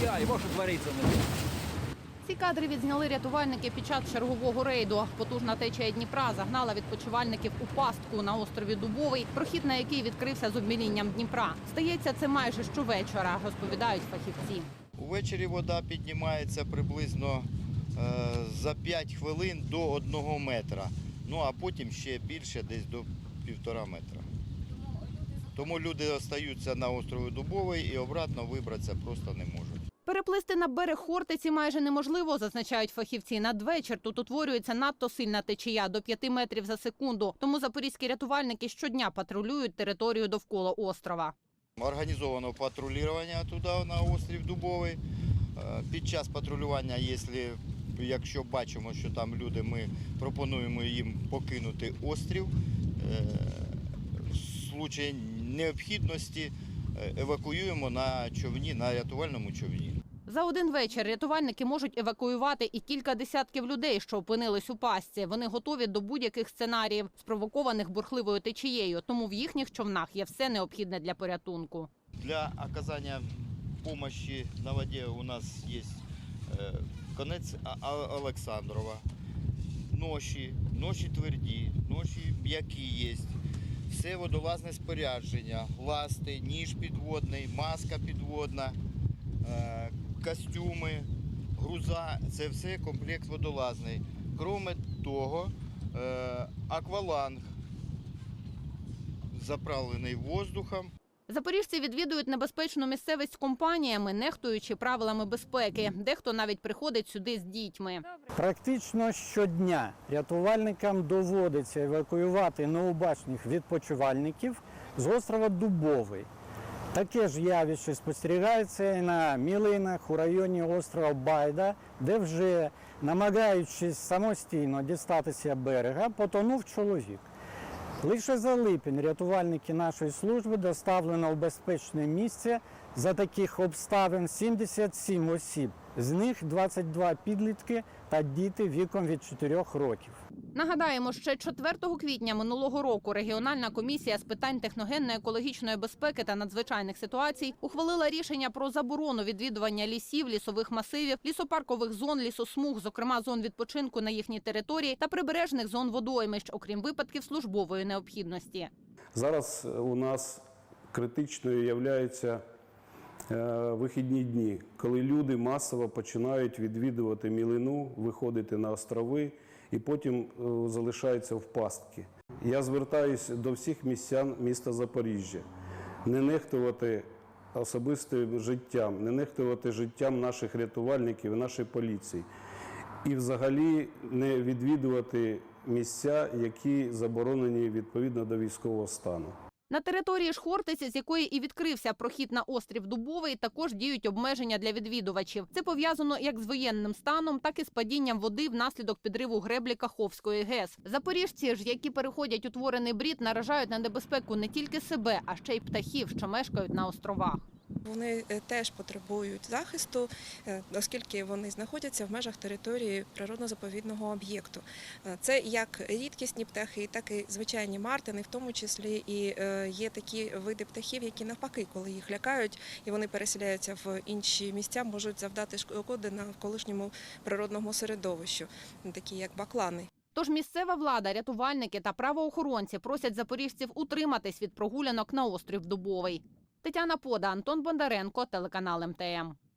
Ай-яй-яй, може твориться на Ці кадри відзняли рятувальники під час чергового рейду. Потужна течія Дніпра загнала відпочивальників у пастку на острові Дубовий, прохід на який відкрився з обмілінням Дніпра. Стається це майже щовечора, розповідають фахівці. Увечері вода піднімається приблизно е, за 5 хвилин до 1 метра. Ну а потім ще більше, десь до півтора метра. Тому люди остаються на острові Дубовий і обратно вибратися просто не можуть. Переплисти на берег Хортиці майже неможливо, зазначають фахівці. Надвечір тут утворюється надто сильна течія до 5 метрів за секунду. Тому запорізькі рятувальники щодня патрулюють територію довкола острова. Організовано патрулювання туди на острів Дубовий. Е, Під час патрулювання, якщо, якщо бачимо, що там люди, ми пропонуємо їм покинути острів. Е, случаї необхідності е, евакуюємо на човні, на рятувальному човні. За один вечір рятувальники можуть евакуювати і кілька десятків людей, що опинились у пастці. Вони готові до будь-яких сценаріїв, спровокованих бурхливою течією. Тому в їхніх човнах є все необхідне для порятунку. Для оказания помощи на воде у нас есть э, конець Олександрова, ноші, ноші тверді, ноші м'які є. Все водолазне спорядження, ласти, ніж підводний, маска підводна, е, костюми, груза це все комплект водолазний. Кроме того, е, акваланг заправлений воздухом. Запоріжці відвідують небезпечну місцевість компаніями, нехтуючи правилами безпеки. Дехто навіть приходить сюди з дітьми. Практично щодня рятувальникам доводиться евакуювати необачних відпочивальників з острова Дубовий. Таке ж явище спостерігається і на Мілинах у районі острова Байда, де вже намагаючись самостійно дістатися берега, потонув чоловік. Лише за липень рятувальники нашої служби доставлено в безпечне місце за таких обставин 77 осіб. З них 22 підлітки та діти віком від 4 років. Нагадаємо, ще 4 квітня минулого року регіональна комісія з питань техногенно-екологічної безпеки та надзвичайних ситуацій ухвалила рішення про заборону відвідування лісів, лісових масивів, лісопаркових зон, лісосмуг, зокрема зон відпочинку на їхній території та прибережних зон водоймищ, окрім випадків службової необхідності. Зараз у нас критичною являються е, вихідні дні, коли люди масово починають відвідувати мілину, виходити на острови і потім е, залишаються в пастки. Я звертаюся до всіх містян міста Запоріжжя не нехтувати особистим життям, не нехтувати життям наших рятувальників, нашої поліції. І взагалі не відвідувати місця, які заборонені відповідно до військового стану. На території Шхортиці, з якої і відкрився прохід на острів Дубовий, також діють обмеження для відвідувачів. Це пов'язано як з воєнним станом, так і з падінням води внаслідок підриву греблі Каховської ГЕС. Запоріжці ж, які переходять утворений брід, наражають на небезпеку не тільки себе, а ще й птахів, що мешкають на островах. Вони е, теж потребують захисту, е, оскільки вони знаходяться в межах території природно-заповідного об'єкту. Е, Це як рідкісні птахи, так і звичайні мартини, в тому числі і є такі види птахів, які навпаки, коли їх лякають і вони переселяються в інші місця, можуть завдати шкоди навколишньому природному середовищу, такі як баклани. Тож місцева влада, рятувальники та правоохоронці просять запоріжців утриматись від прогулянок на острів Дубовий. Тетяна Пода, Антон Бондаренко, телеканал МТМ.